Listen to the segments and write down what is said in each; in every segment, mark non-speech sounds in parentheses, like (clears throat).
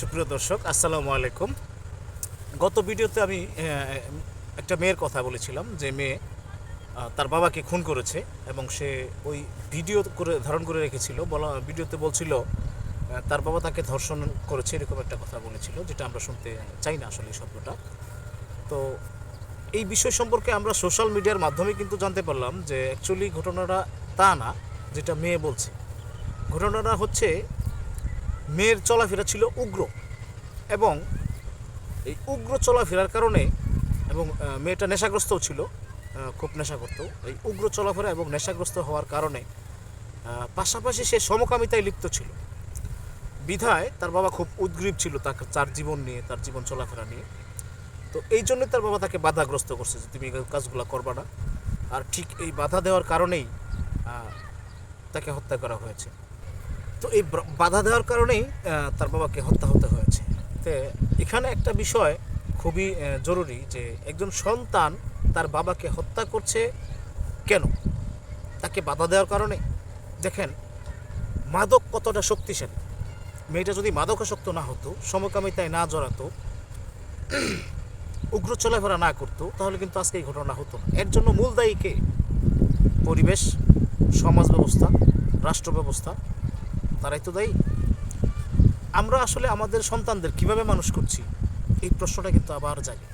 সুপ্রিয় দর্শক, আসসালামু আলাইকুম। গত ভিডিওতে আমি একটা মেয়ের কথা বলেছিলাম, যে মেয়ে তার বাবাকে খুন করেছে এবং সে ওই ভিডিও করে, ধারণ করে রেখেছিল, বলা, ভিডিওতে বলছিল তার বাবা তাকে ধর্ষণ করেছে, এরকম একটা কথা বলেছিল, যেটা আমরা শুনতে চাই না আসলে শব্দটা। তো এই বিষয় সম্পর্কে আমরা সোশ্যাল মিডিয়ার মাধ্যমে কিন্তু জানতে পারলাম যে অ্যাকচুয়ালি ঘটনাটা তা না, যেটা মেয়ে বলছে। ঘটনাটা হচ্ছে মেয়ের চলাফেরা ছিল উগ্র এবং এই উগ্র চলাফেরার কারণে এবং মেয়েটা নেশাগ্রস্তও ছিল খুব নেশা করতো। এই উগ্র চলাফেরা এবং নেশাগ্রস্ত হওয়ার কারণে পাশাপাশি সে সমকামিতায় লিপ্ত ছিল। বিধায় তার বাবা খুব উদ্গ্রীব ছিল তার তার জীবন নিয়ে, তার জীবন চলাফেরা নিয়ে। তো এই জন্য তার বাবা তাকে বাধাগ্রস্ত করছে যে তুমি এই কাজগুলো করবা না। আর ঠিক এই বাধা দেওয়ার কারণেই তাকে হত্যা করা হয়েছে। তো এই বাধা দেওয়ার কারণেই তার বাবাকে হত্যা হতে হয়েছে। তো এখানে একটা বিষয় খুবই জরুরি যে একজন সন্তান তার বাবাকে হত্যা করছে কেন? তাকে বাধা দেওয়ার কারণে? দেখেন, মাদক কতটা শক্তিশালী। মেয়েটা যদি মাদকাসক্ত না হতো, সমকামিতায় না জড়াতো, (clears throat) উগ্র চলাফেরা না করতো, তাহলে কিন্তু আজকে এই ঘটনা হতো এর জন্য মূল দায়ী কে? পরিবেশ, সমাজ ব্যবস্থা, রাষ্ট্র ব্যবস্থা তারাই তো দায়ী। আমরা আসলে আমাদের সন্তানদের কীভাবে মানুষ করছি, এই প্রশ্নটা কিন্তু আবার জাগে।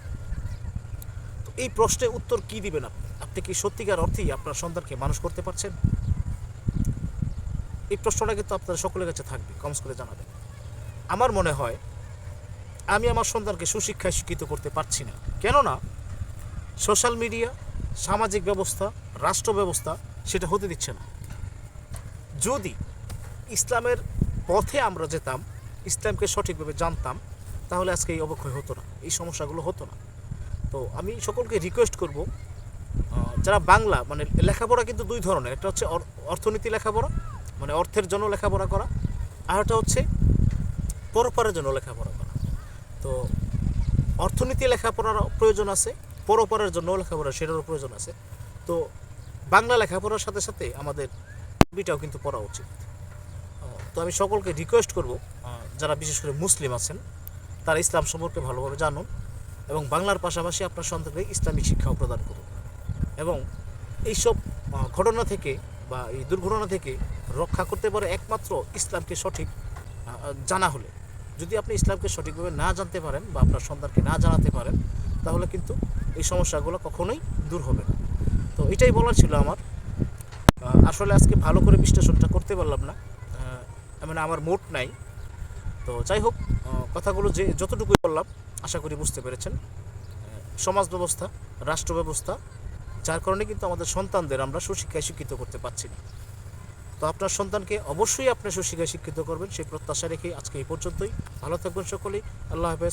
তো এই প্রশ্নের উত্তর কি দিবেন আপনি? আপনি কি সত্যিকার অর্থেই আপনার সন্তানকে মানুষ করতে পারছেন? এই প্রশ্নটা কিন্তু আপনার সকলের কাছে থাকবে কমস করে জানাবেন। আমার মনে হয়, আমি আমার সন্তানকে সুশিক্ষায় শিক্ষিত করতে পারছি না। কেননা, সোশ্যাল মিডিয়া, সামাজিক ব্যবস্থা, রাষ্ট্র ব্যবস্থা, সেটা হতে দিচ্ছে না। যদি ইসলামের পথে আমরা যেতাম, ইসলামকে সঠিকভাবে জানতাম, তাহলে আজকে এই অবক্ষয় হতো না, এই সমস্যাগুলো হতো না। তো আমি সকলকে রিকোয়েস্ট করব যারা বাংলা মানে লেখাপড়া কিন্তু দুই ধরনের, একটা হচ্ছে অর- অর্থনীতি লেখাপড়া মানে অর্থের জন্য লেখাপড়া করা, আর একটা হচ্ছে পরপারের জন্য লেখাপড়া করা। তো অর্থনীতি লেখাপড়ার প্রয়োজন আছে পরপারের জন্য লেখাপড়া সেটারও প্রয়োজন আছে। তো বাংলা লেখাপড়ার সাথে সাথে আমাদের আরবিটাও কিন্তু পড়া উচিত। তো আমি সকলকে রিকোয়েস্ট করব যারা বিশেষ করে মুসলিম আছেন, তারা ইসলাম সম্পর্কে ভালোভাবে জানুন এবং বাংলার পাশাপাশি আপনার সন্তানকে ইসলামিক শিক্ষাও প্রদান করুন। এবং এইসব ঘটনা থেকে বা এই দুর্ঘটনা থেকে রক্ষা করতে পারে একমাত্র ইসলামকে সঠিক জানা হলে। যদি আপনি ইসলামকে সঠিকভাবে না জানতে পারেন বা আপনার সন্তানকে না জানাতে পারেন, তাহলে কিন্তু এই সমস্যাগুলো কখনোই দূর হবে না। তো এটাই বলার ছিল আমার। আসলে আজকে ভালো করে বিশ্লেষণটা করতে পারলাম না। মানে আমার মোট নাই। তো যাই হোক কথাগুলো যে যতটুকুই বললাম, আশা করি বুঝতে পেরেছেন। সমাজ ব্যবস্থা, রাষ্ট্র ব্যবস্থা, যার কারণে কিন্তু আমাদের সন্তানদের আমরা সুশিক্ষায় শিক্ষিত করতে পারছি না। তো আপনার সন্তানকে অবশ্যই আপনি সুশিক্ষায় শিক্ষিত করবেন, সেই প্রত্যাশা রেখে আজকে এই পর্যন্তই। ভালো থাকবেন সকলেই, আল্লাহ হাফেজ।